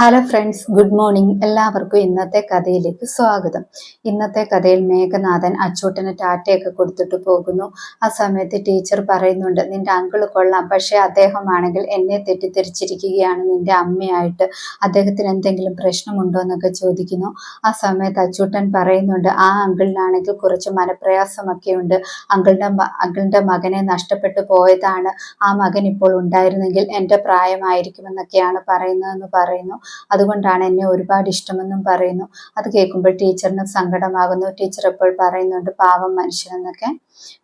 Hello friends good morning എല്ലാവർക്കും ഇന്നത്തെ കഥയിലേക്ക് സ്വാഗതം. ഇന്നത്തെ കഥയിൽ മേഘനാഥൻ അച്ചൂട്ടന് ടാറ്റയൊക്കെ കൊടുത്തിട്ട് പോകുന്നു. ആ സമയത്ത് ടീച്ചർ പറയുന്നുണ്ട് നിന്റെ അങ്കിൾ കൊള്ളാം പക്ഷേ അദ്ദേഹമാണെങ്കിൽ എന്നെ തെറ്റിദ്ധരിച്ചിരിക്കുകയാണ് നിന്റെ അമ്മയായിട്ട്. അദ്ദേഹത്തിന് എന്തെങ്കിലും പ്രശ്നമുണ്ടോ എന്നൊക്കെ ചോദിക്കുന്നു. ആ സമയത്ത് അച്ചൂട്ടൻ പറയുന്നുണ്ട് ആ അങ്കിളിനാണെങ്കിൽ കുറച്ച് മനപ്രയാസമൊക്കെ ഉണ്ട്. അങ്കിളിന്റെ അങ്കിളിന്റെ മകനെ നഷ്ടപ്പെട്ടു പോയതാണ്. ആ മകൻ ഇപ്പോൾ ഉണ്ടായിരുന്നെങ്കിൽ എന്റെ പ്രായമായിരിക്കുമെന്നൊക്കെയാണ് പറയുന്നതെന്ന് പറയുന്നു. അതുകൊണ്ടാണ് എന്നെ ഒരുപാട് ഇഷ്ടമെന്നും പറയുന്നു. അത് കേൾക്കുമ്പോൾ ടീച്ചറിന് സങ്കടമാകുന്നു. ടീച്ചർ എപ്പോൾ പറയുന്നുണ്ട്? പാവം മനുഷ്യനെന്നൊക്കെ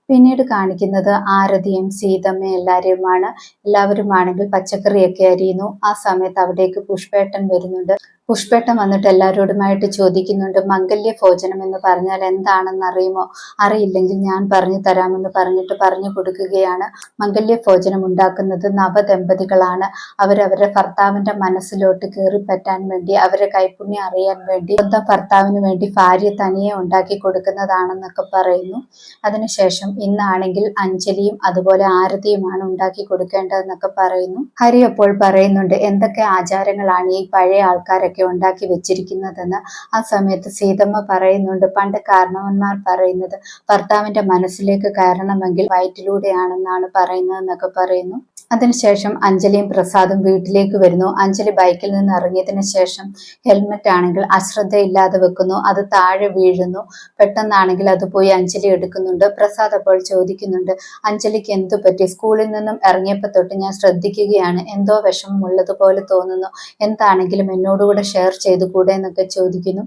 പിന്നീട് കാണിക്കുന്നത് ആരതിയും സീതമ്മയും എല്ലാവരെയുമാണ് എല്ലാവരുമാണെങ്കിൽ പച്ചക്കറിയൊക്കെ അരിയുന്നു. ആ സമയത്ത് അവിടേക്ക് പുഷ്പേട്ടൻ വരുന്നുണ്ട്. പുഷ്പേട്ടൻ വന്നിട്ട് എല്ലാവരോടുമായിട്ട് ചോദിക്കുന്നുണ്ട് മംഗല്യ ഭോജനം എന്ന് പറഞ്ഞാൽ എന്താണെന്ന് അറിയുമോ? അറിയില്ലെങ്കിൽ ഞാൻ പറഞ്ഞു തരാമെന്ന് പറഞ്ഞിട്ട് പറഞ്ഞു കൊടുക്കുകയാണ്. മംഗല്യ ഭോജനം ഉണ്ടാക്കുന്നത് നവദമ്പതികളാണ്. അവരവരുടെ ഭർത്താവിന്റെ മനസ്സിലോട്ട് കയറി പറ്റാൻ വേണ്ടി അവരുടെ കൈപ്പുണ്യം അറിയാൻ വേണ്ടി സ്വന്തം ഭർത്താവിന് വേണ്ടി ഭാര്യ തനിയെ ഉണ്ടാക്കി കൊടുക്കുന്നതാണെന്നൊക്കെ പറയുന്നു. അതിനുശേഷം ഇന്നാണെങ്കിൽ അഞ്ജലിയും അതുപോലെ ആരതിയുമാണ് ഉണ്ടാക്കി കൊടുക്കേണ്ടതെന്നൊക്കെ പറയുന്നു. ഹരി അപ്പോൾ പറയുന്നുണ്ട് എന്തൊക്കെ ആചാരങ്ങളാണ് ഈ പഴയ ആൾക്കാരൊക്കെ ഉണ്ടാക്കി വെച്ചിരിക്കുന്നതെന്ന്? ആ സമയത്ത് സീതമ്മ പറയുന്നുണ്ട് പണ്ട് കാരണവന്മാർ പറയുന്നത് ഭർത്താവിന്റെ മനസ്സിലേക്ക് കയറണമെങ്കിൽ വയറ്റിലൂടെയാണെന്നാണ് പറയുന്നതെന്നൊക്കെ പറയുന്നു. അതിനുശേഷം അഞ്ജലിയും പ്രസാദും വീട്ടിലേക്ക് വരുന്നു. അഞ്ജലി ബൈക്കിൽ നിന്ന് ഇറങ്ങിയതിനു ശേഷം ഹെൽമെറ്റ് ആണെങ്കിൽ അശ്രദ്ധയില്ലാതെ വെക്കുന്നു അത് താഴെ വീഴുന്നു. പെട്ടെന്നാണെങ്കിൽ അത് പോയി അഞ്ജലി എടുക്കുന്നുണ്ട്. പ്രസാദ് അപ്പോൾ ചോദിക്കുന്നുണ്ട് അഞ്ജലിക്ക് എന്തു പറ്റി? സ്കൂളിൽ നിന്നും ഇറങ്ങിയപ്പോൾ തൊട്ട് ഞാൻ ശ്രദ്ധിക്കുകയാണ്. എന്തോ വിഷമമുള്ളതുപോലെ തോന്നുന്നു. എന്താണെങ്കിലും എന്നോടുകൂടെ ഷെയർ ചെയ്തു കൂടെ എന്നൊക്കെ ചോദിക്കുന്നു.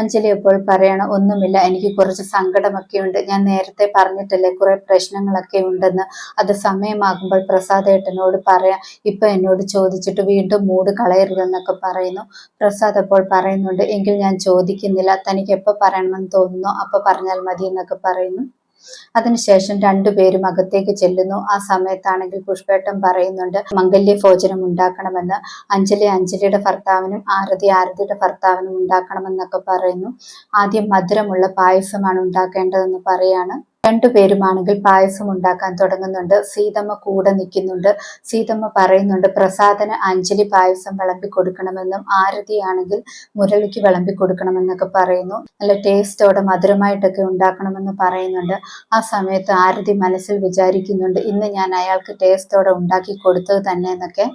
അഞ്ജലി അപ്പോൾ പറയണം ഒന്നുമില്ല എനിക്ക് കുറച്ച് സങ്കടമൊക്കെ ഉണ്ട്. ഞാൻ നേരത്തെ പറഞ്ഞിട്ടല്ലേ കുറെ പ്രശ്നങ്ങളൊക്കെ ഉണ്ടെന്ന്. അത് സമയമാകുമ്പോൾ പ്രസാദ് ഏട്ടനോട് പറയാം. ഇപ്പൊ എന്നോട് ചോദിച്ചിട്ട് വീണ്ടും മൂട് കളയരുതെന്നൊക്കെ പറയുന്നു. പ്രസാദ് അപ്പോൾ പറയുന്നുണ്ട് എങ്കിൽ ഞാൻ ചോദിക്കുന്നില്ല. തനിക്ക് എപ്പോൾ പറയണമെന്ന് തോന്നുന്നു? അപ്പൊ പറഞ്ഞാൽ മതി എന്നൊക്കെ പറയുന്നു. അതിനുശേഷം രണ്ടുപേരും അകത്തേക്ക് ചെല്ലുന്നു. ആ സമയത്താണെങ്കിൽ പുഷ്പേട്ടം പറയുന്നുണ്ട് മംഗല്യ ഭോജനം ഉണ്ടാക്കണമെന്ന്. അഞ്ജലി അഞ്ജലിയുടെ ഭർത്താവിനും ആരതി ആരതിയുടെ ഭർത്താവിനും ഉണ്ടാക്കണമെന്നൊക്കെ പറയുന്നു. ആദ്യം മധുരമുള്ള പായസമാണ് ഉണ്ടാക്കേണ്ടതെന്ന് പറയാണ്. രണ്ടുപേരുമാണെങ്കിൽ പായസം ഉണ്ടാക്കാൻ തുടങ്ങുന്നുണ്ട്. സീതമ്മ കൂടെ നിൽക്കുന്നുണ്ട്. സീതമ്മ പറയുന്നുണ്ട് പ്രസാദന അഞ്ജലി പായസം വിളമ്പി കൊടുക്കണമെന്നും ആരതിയാണെങ്കിൽ മുരളിക്ക് വിളമ്പി കൊടുക്കണമെന്നൊക്കെ പറയുന്നു. നല്ല ടേസ്റ്റോടെ മധുരമായിട്ടൊക്കെ ഉണ്ടാക്കണമെന്ന് പറയുന്നുണ്ട്. ആ സമയത്ത് ആരതി മനസ്സിൽ വിചാരിക്കുന്നുണ്ട് ഇന്ന് ഞാൻ അയാൾക്ക് ടേസ്റ്റോടെ ഉണ്ടാക്കി കൊടുത്തത് തന്നെ എന്നൊക്കെ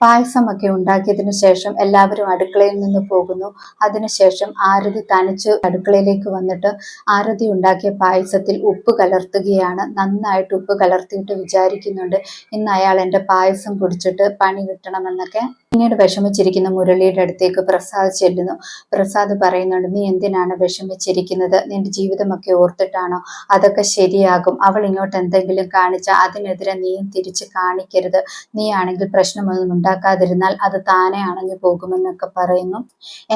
പായസമൊക്കെ ഉണ്ടാക്കിയതിനു ശേഷം എല്ലാവരും അടുക്കളയിൽ നിന്ന് പോകുന്നു. അതിനുശേഷം ആരതി തനിച്ച് അടുക്കളയിലേക്ക് വന്നിട്ട് ആരതി ഉണ്ടാക്കിയ പായസത്തിൽ ഉപ്പ് കലർത്തുകയാണ്. നന്നായിട്ട് ഉപ്പ് കലർത്തിയിട്ട് വിചാരിക്കുന്നുണ്ട് ഇന്ന് അയാൾ എന്റെ പായസം കുടിച്ചിട്ട് പണി കിട്ടണമെന്നൊക്കെ. പിന്നീട് വിഷമിച്ചിരിക്കുന്ന മുരളിയുടെ അടുത്തേക്ക് പ്രസാദ് ചെല്ലുന്നു. പ്രസാദ് പറയുന്നുണ്ട് നീ എന്തിനാണ് വിഷമിച്ചിരിക്കുന്നത്? നിന്റെ ജീവിതമൊക്കെ ഓർത്തിട്ടാണോ? അതൊക്കെ ശരിയാകും. അവൾ ഇങ്ങോട്ട് എന്തെങ്കിലും കാണിച്ചാൽ അതിനെതിരെ നീയും തിരിച്ച് കാണിക്കരുത്. നീ ആണെങ്കിൽ പ്രശ്നമൊന്നും ഉണ്ടാക്കാതിരുന്നാൽ അത് താനെ അണഞ്ഞു പോകുമെന്നൊക്കെ പറയുന്നു.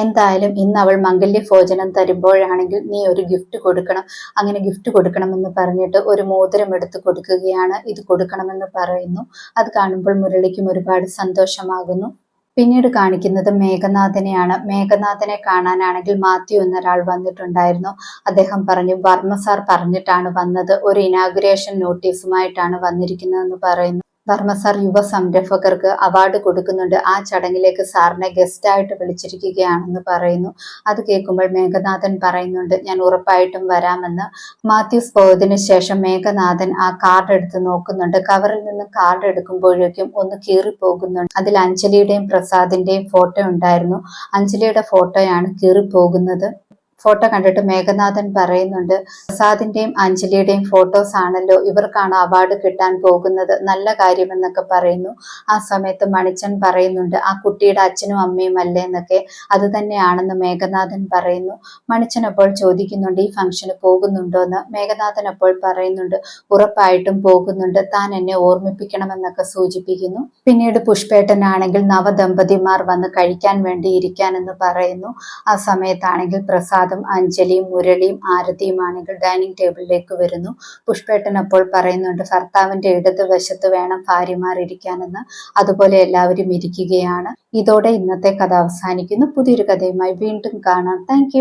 എന്തായാലും ഇന്ന് അവൾ മംഗല്യ ഭോജനം തരുമ്പോഴാണെങ്കിൽ നീ ഒരു ഗിഫ്റ്റ് കൊടുക്കണം. അങ്ങനെ ഗിഫ്റ്റ് കൊടുക്കണമെന്ന് പറഞ്ഞിട്ട് ഒരു മോതിരം എടുത്ത് കൊടുക്കുകയാണ്. ഇത് കൊടുക്കണമെന്ന് പറയുന്നു. അത് കാണുമ്പോൾ മുരളിക്കും ഒരുപാട് സന്തോഷമാകുന്നു. പിന്നീട് കാണിക്കുന്നത് മേഘനാഥനെയാണ്. മേഘനാഥനെ കാണാനാണെങ്കിൽ മാത്യു എന്നൊരാൾ വന്നിട്ടുണ്ടായിരുന്നു. അദ്ദേഹം പറഞ്ഞു വർമ്മ സാർ പറഞ്ഞിട്ടാണ് വന്നത്. ഒരു ഇനാഗുറേഷൻ നോട്ടീസുമായിട്ടാണ് വന്നിരിക്കുന്നതെന്ന് പറയുന്നു. വർമ്മ യുവ സംരംഭകർക്ക് അവാർഡ് കൊടുക്കുന്നുണ്ട്. ആ ചടങ്ങിലേക്ക് സാറിനെ ഗസ്റ്റായിട്ട് വിളിച്ചിരിക്കുകയാണെന്ന് പറയുന്നു. അത് കേൾക്കുമ്പോൾ മേഘനാഥൻ പറയുന്നുണ്ട് ഞാൻ ഉറപ്പായിട്ടും വരാമെന്ന്. മാത്യൂസ് പോയതിന് ശേഷം മേഘനാഥൻ ആ കാർഡ് എടുത്ത് നോക്കുന്നുണ്ട്. കവറിൽ നിന്ന് കാർഡ് എടുക്കുമ്പോഴേക്കും ഒന്ന് കീറിപ്പോകുന്നുണ്ട്. അതിൽ അഞ്ജലിയുടെയും പ്രസാദിന്റെയും ഫോട്ടോ ഉണ്ടായിരുന്നു. അഞ്ജലിയുടെ ഫോട്ടോയാണ് കീറിപ്പോകുന്നത്. ഫോട്ടോ കണ്ടിട്ട് മേഘനാഥൻ പറയുന്നുണ്ട് പ്രസാദിന്റെയും അഞ്ജലിയുടെയും ഫോട്ടോസ് ആണല്ലോ ഇവർക്കാണ് അവാർഡ് കിട്ടാൻ പോകുന്നത് നല്ല കാര്യമെന്നൊക്കെ പറയുന്നു. ആ സമയത്ത് മണിച്ചൻ പറയുന്നുണ്ട് ആ കുട്ടിയുടെ അച്ഛനും അമ്മയും അല്ലേ എന്നൊക്കെ. അത് തന്നെയാണെന്ന് മേഘനാഥൻ പറയുന്നു. മണിച്ചൻ അപ്പോൾ ചോദിക്കുന്നുണ്ട് ഈ ഫംഗ്ഷന് പോകുന്നുണ്ടോ എന്ന്. മേഘനാഥൻ അപ്പോൾ പറയുന്നുണ്ട് ഉറപ്പായിട്ടും പോകുന്നുണ്ട്. താൻ എന്നെ ഓർമ്മിപ്പിക്കണമെന്നൊക്കെ സൂചിപ്പിക്കുന്നു. പിന്നീട് പുഷ്പേട്ടനാണെങ്കിൽ നവദമ്പതിമാർ വന്ന് കഴിക്കാൻ വേണ്ടി ഇരിക്കാനെന്ന് പറയുന്നു. ആ സമയത്താണെങ്കിൽ പ്രസാദ് പ്രസാദും അഞ്ജലിയും മുരളിയും ആരതിയുമാണെങ്കിൽ ഡൈനിങ് ടേബിളിലേക്ക് വരുന്നു. പുഷ്പേട്ടൻ അപ്പോൾ പറയുന്നുണ്ട് ഭർത്താവിന്റെ ഇടത് വശത്ത് വേണം ഭാര്യമാർ ഇരിക്കാനെന്ന് അതുപോലെ എല്ലാവരും ഇരിക്കുകയാണ്. ഇതോടെ ഇന്നത്തെ കഥ അവസാനിക്കുന്നു. പുതിയൊരു കഥയുമായി വീണ്ടും കാണാം. താങ്ക്